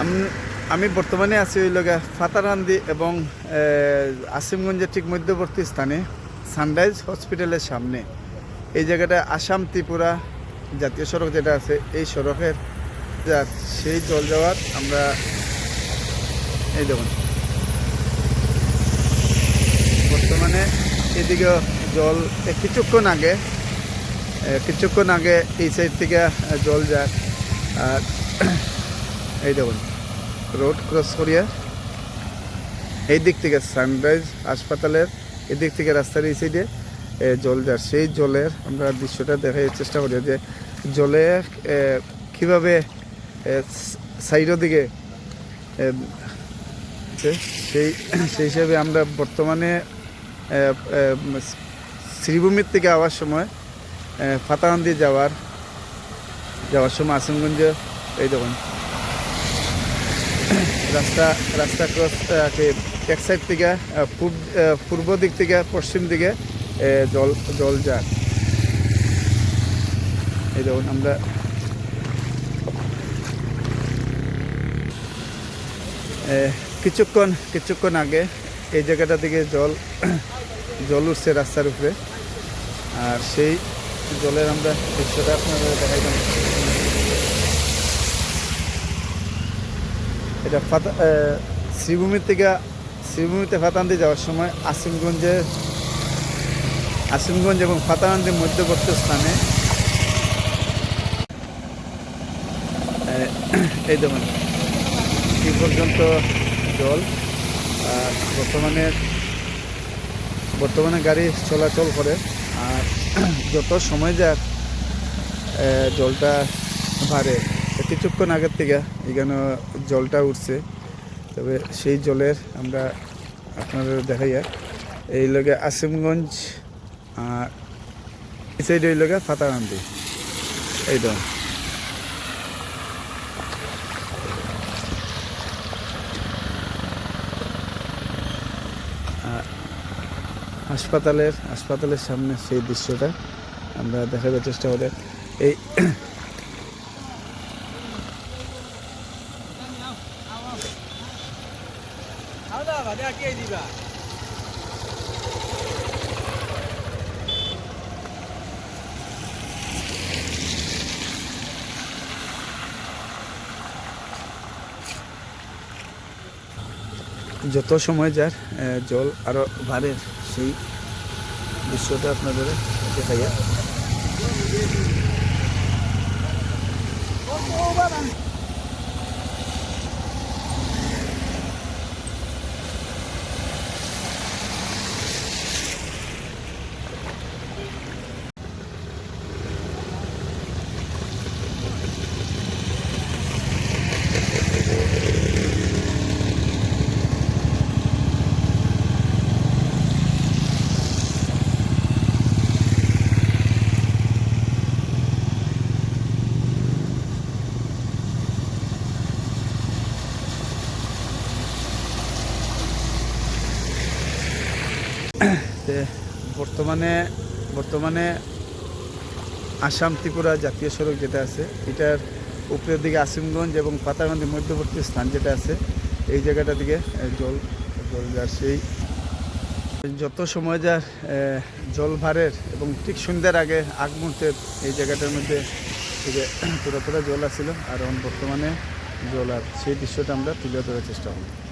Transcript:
আম- বর্তমানে আছি ওই লগে ফাতারান্দি এবং আসিমগঞ্জের ঠিক মধ্যবর্তী স্থানে, সানরাইজ হসপিটালের সামনে। এই জায়গাটা আসাম ত্রিপুরা জাতীয় সড়ক যেটা আছে, এই সড়কের সেই জল যাওয়ার আমরা, এই দেখুন। বর্তমানে এদিকে জল কিছুক্ষণ আগে কিছুক্ষণ আগে এই সাইড থেকে জল যায়। আর, এই দেখুন। রোড ক্রস করিয়া এই দিক থেকে সানরাইজ হাসপাতালের এদিক থেকে রাস্তার এই সাইডে জল যায় সেই জলের আমরা দৃশ্যটা দেখার চেষ্টা করি যে জলে কীভাবে সাইডের দিকে সেই সেই হিসাবে আমরা বর্তমানে শ্রীভূমির থেকে আওয়ার সময় ফাতাহান্দি যাওয়ার যাওয়ার সময় আসিমগঞ্জে, এই দেখুন। রাস্তা রাস্তা ক্রস এক সাইড থেকে আহ, পূর্ব দিক থেকে পশ্চিম দিকে জল জল যায় এই দেখুন আমরা কিছুক্ষণ কিছুক্ষণ আগে এই জায়গাটা থেকে জল জল উঠছে রাস্তার উপরে। আর সেই জলের আমরা দৃশ্যটা আপনাদের দেখাই এটা ফাতা এ, শ্রীভূমির থেকে শ্রীভূমিতে ফাতান্দি যাওয়ার সময় আসিমগঞ্জে আসিমগঞ্জ এবং ফাতান্দির মধ্যবর্তী স্থানে এই দেখুন এই পর্যন্ত জল। আর বর্তমানে বর্তমানে গাড়ি চলাচল করে। আর যত সময় এ, জলটা তো কিছুক্ষণ আগের থেকে এখানে জলটা উঠছে। তবে সেই জলের আমরা আপনাদের দেখাই এই লগে আসিমগঞ্জ আর এই সাইড এই লগে ফাতাকান্দি এই তো। হাসপাতালের হাসপাতালের সামনে সেই দৃশ্যটা আমরা দেখাবার চেষ্টা করি। এই যত সময় যার জল আরও বাড়ে সেই দৃশ্যটা আপনাদের দেখাইয়া তে বর্তমানে বর্তমানে আসাম ত্রিপুরা জাতীয় সড়ক যেটা আছে, এটার উপরের দিকে আসিমগঞ্জ এবং পাতাগঞ্জের মধ্যবর্তী স্থান যেটা আছে, এই জায়গাটা দিকে জল জল যার সেই যত সময় যার জল ভারের এবং ঠিক সন্ধ্যার আগে, আগ মুহূর্তের এই জায়গাটার মধ্যে থেকে পুরো পুরো জল আসছিল আর বর্তমানে জল আর সেই দৃশ্যটা আমরা তুলে ধরার চেষ্টা করব।